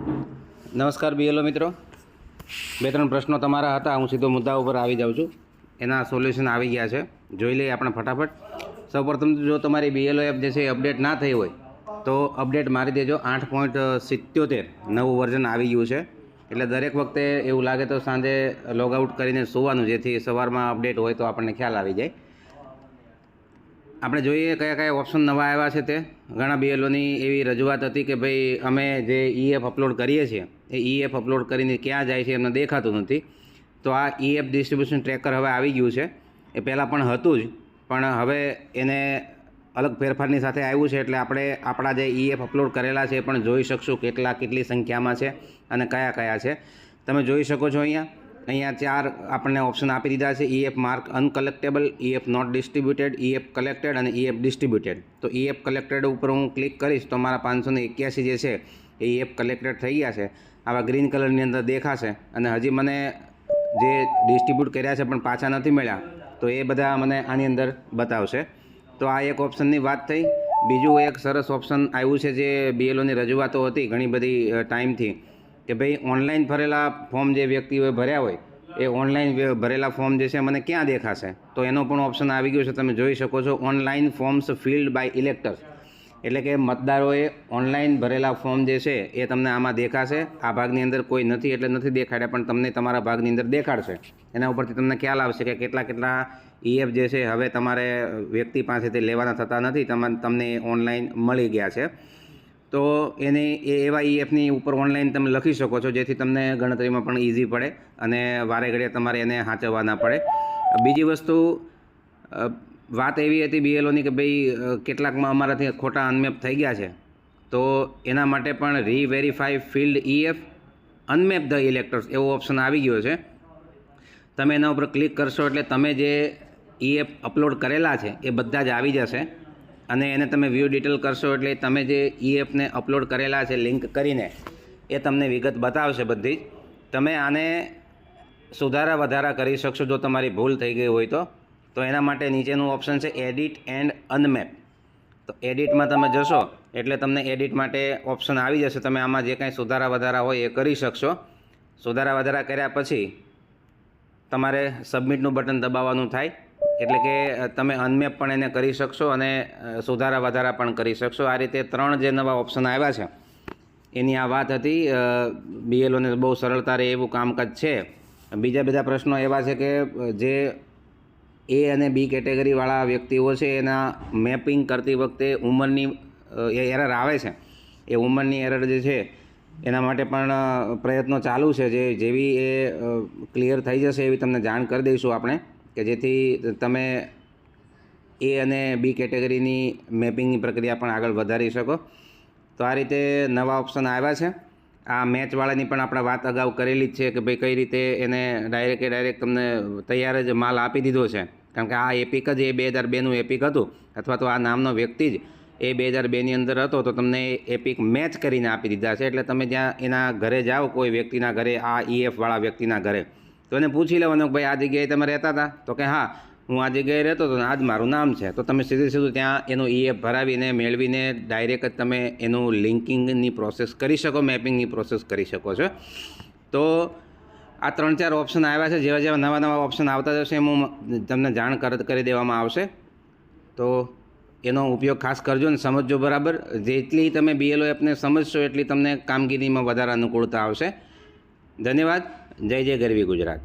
નમસ્કાર બીએલઓ મિત્રો. બે ત્રણ પ્રશ્નો તમારા હતા. હું સીધો મુદ્દા ઉપર આવી જાઉં છું. એના સોલ્યુશન આવી ગયા છે. જોઈ લઈએ આપણે ફટાફટ. સૌપ્રથમ જો તમારી બીએલઓ એપ જે છે અપડેટ ના થઈ હોય, તો અપડેટ મારી દેજો. આઠ પોઈન્ટ સિત્યોતેર નવું વર્ઝન આવી ગયું છે. એટલે દરેક વખતે એવું લાગે તો સાંજે લોગઆઉટ કરીને સુવાનું, જેથી સવારમાં અપડેટ હોય તો આપણને ખ્યાલ આવી જાય. આપણે જોઈએ કયા કયા ઓપ્શન નવા આવ્યા છે તે. ઘણા બીએલઓની એવી રજૂઆત હતી કે ભાઈ અમે જે ઈએફ અપલોડ કરીએ છીએ, એ ઈએફ અપલોડ કરીને ક્યાં જાય છે એમને દેખાતું નથી. તો આ ઈએફ ડિસ્ટ્રીબ્યુશન ટ્રેકર હવે આવી ગયું છે. એ પહેલાં પણ હતું જ, પણ હવે એને અલગ ફેરફારની સાથે આવ્યું છે એટલે આપણે આપણા જે ઈએફ અપલોડ કરેલા છે એ પણ જોઈ શકશું કેટલા, કેટલી સંખ્યામાં છે અને કયા કયા છે. તમે જોઈ શકો છો અહીંયા અહીંયા ચાર આપણને ઓપ્શન આપી દીધા છે. EF mark uncollectable EF not distributed EF collected અને ઈએફ ડિસ્ટ્રીબ્યુટેડ તો ઈએફ કલેક્ટેડ ઉપર હું ક્લિક કરીશ તો મારા પાંચસો એક્યાસી જે છે એ ઈએફ કલેક્ટેડ થઈ ગયા છે. આવા ગ્રીન કલરની અંદર દેખાશે અને હજી મને જે ડિસ્ટ્રીબ્યુટ કર્યા છે પણ પાછા નથી મળ્યા, તો એ બધા મને આની અંદર બતાવશે. તો આ એક ઓપ્શનની વાત થઈ. બીજું એક સરસ ઓપ્શન આવ્યું છે જે બીએલઓની રજૂઆતો હતી ઘણી બધી ટાઈમથી કે ભાઈ ઓનલાઈન ભરેલા ફોર્મ જે વ્યક્તિઓએ ભર્યા હોય, એ ઓનલાઈન ભરેલા ફોર્મ જે છે મને ક્યાં દેખાશે? તો એનો પણ ઓપ્શન આવી ગયો છે. તમે જોઈ શકો છો online forms filled by electors એટલે કે મતદારોએ ઓનલાઈન ભરેલા ફોર્મ જે છે એ તમને આમાં દેખાશે. આ ભાગની અંદર કોઈ નથી એટલે નથી દેખાડ્યા, પણ તમને તમારા ભાગની અંદર દેખાડશે. એના ઉપરથી તમને ખ્યાલ આવશે કે કેટલા કેટલા ઈએફ જે છે, હવે તમારે વ્યક્તિ પાસેથી લેવાના થતા નથી, તમા તમને ઓનલાઈન મળી ગયા છે. તો એને એ એવા ઈએફની ઉપર ઓનલાઈન તમે લખી શકો છો, જેથી તમને ગણતરીમાં પણ ઇઝી પડે અને વારે ઘડીએ તમારે એને સાચવવા ના પડે. બીજી વસ્તુ વાત એવી હતી બીએલઓની કે ભાઈ કેટલાકમાં અમારાથી ખોટા અનમેપ થઈ ગયા છે. તો એના માટે પણ reverify field EF unmap the electors એવો ઓપ્શન આવી ગયો છે. તમે એના ઉપર ક્લિક કરશો એટલે તમે જે ઈએફ અપલોડ કરેલા છે, એ બધા જ આવી જશે. અને એને તમે વ્યૂ ડિટેલ કરશો એટલે તમે જે ઈએફને અપલોડ કરેલા છે લિંક કરીને, એ તમને વિગત બતાવશે બધી. જ તમે આને સુધારા વધારા કરી શકશો જો તમારી ભૂલ થઈ ગઈ હોય તો. તો એના માટે નીચેનું ઓપ્શન છે એડિટ એન્ડ અનમેપ તો એડિટમાં તમે જશો એટલે તમને એડિટ માટે ઓપ્શન આવી જશે. તમે આમાં જે કાંઈ સુધારા વધારા હોય એ કરી શકશો. સુધારા વધારા કર્યા પછી તમારે સબમિટનું બટન દબાવવાનું થાય. એટલે કે તમે અનમેપ પણ એને કરી શકશો અને સુધારા વધારા પણ કરી શકશો. આ રીતે ત્રણ જે નવા ઓપ્શન આવ્યા છે, એની આ વાત હતી બીએલઓને બહુ સરળતા રહે એવું કામકાજ છે. બીજા બધા પ્રશ્નો એવા છે કે, જે એ અને બી કેટેગરીવાળા વ્યક્તિઓ છે, એના મેપિંગ કરતી વખતે ઉંમરની એરર આવે છે. એ ઉંમરની એરર જે છે, એના માટે પણ પ્રયત્નો ચાલુ છે. જે, જેવી એ ક્લિયર થઈ જશે એવી તમને જાણ કરી દઈશું આપણે. કે જેથી તમે એ અને બી કેટેગરીની મેપિંગની પ્રક્રિયા પણ આગળ વધારી શકો. તો આ રીતે નવા ઓપ્શન આવ્યા છે. આ મેચવાળાની પણ આપણે વાત અગાઉ કરેલી જ છે કે ભાઈ કઈ રીતે એને ડાયરેક્ટે ડાયરેક્ટ તમને તૈયાર જ માલ આપી દીધો છે. કારણ કે આ એપિક જ એ બે હજાર બેનું એપિક હતું. અથવા તો આ નામનો વ્યક્તિ જ એ બે હજાર બેની અંદર હતો તો તમને એપિક મેચ કરીને આપી દીધા છે. એટલે તમે જ્યાં એના ઘરે જાઓ કોઈ વ્યક્તિના ઘરે, આ ઈએફવાળા વ્યક્તિના ઘરે તો એને પૂછી લેવાનું કે ભાઈ આ જગ્યાએ તમે રહેતા હતા? તો કે હા, હું આ જગ્યાએ રહેતો હતો આજ મારું નામ છે. તો તમે સીધે સીધું ત્યાં એનું ઈએફ ભરાવીને મેળવીને ડાયરેક્ટ તમે એનું લિંકિંગની પ્રોસેસ કરી શકો મેપિંગની પ્રોસેસ કરી શકો છો. તો આ ત્રણ ચાર ઓપ્શન આવ્યા છે. જેવા જેવા નવા નવા ઓપ્શન આવતા જશે એમ હું તમને જાણ કરી દેવામાં આવશે. તો એનો ઉપયોગ ખાસ કરજો ને સમજજો બરાબર. જેટલી તમે બીએલઓ એપને સમજશો એટલી તમને કામગીરીમાં વધારે અનુકૂળતા આવશે. ધન્યવાદ. જય જય ગરવી ગુજરાત.